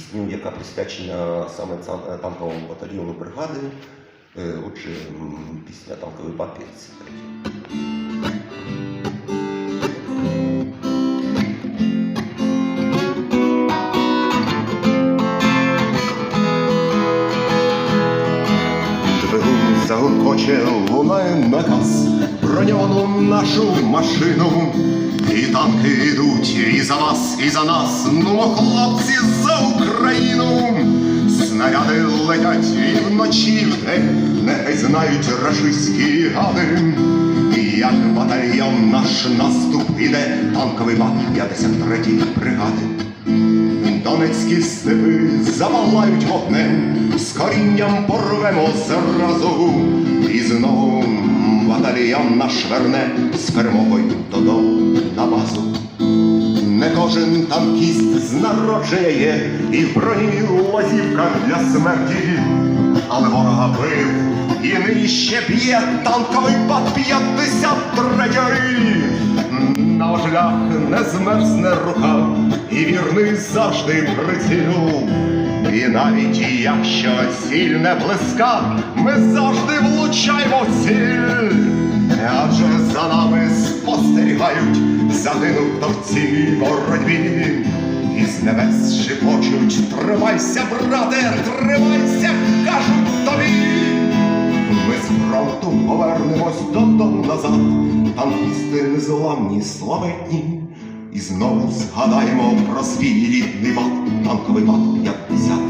пісню, яка присвячена саме танковому батальйону бригади. Е, Отже, пісня танковий 53. Загуркоче, лунає наказ, броньовану нашу машину. За вас, і за нас. Ну, хлопці, за Україну. Снаряди летять і вночі, і вдень, нехай знають рашистські гади. І як батальйон наш наступ іде, танковий бат 53-ї бригади. Донецькі степи запалають вогнем, з корінням порвемо зразу, і знову батальйон наш верне з перемогою додому на базу. Кожен танкіст з є, і в броні лазівка для смерті, але ворога бив і нижче б'є танковий бат 53-ї. На ожлях не змерзне рука, і вірний завжди прицілю. І навіть якщо ціль не близька, ми завжди влучаємо ціль. Загинув в цій боротьбі. І з небес шепочуть, тримайся, брате, тримайся, кажуть тобі. Ми з фронту повернемось додому назад, танкісти незламні, славетні. І знову згадаємо про свій рідний бат, танковий бат 50.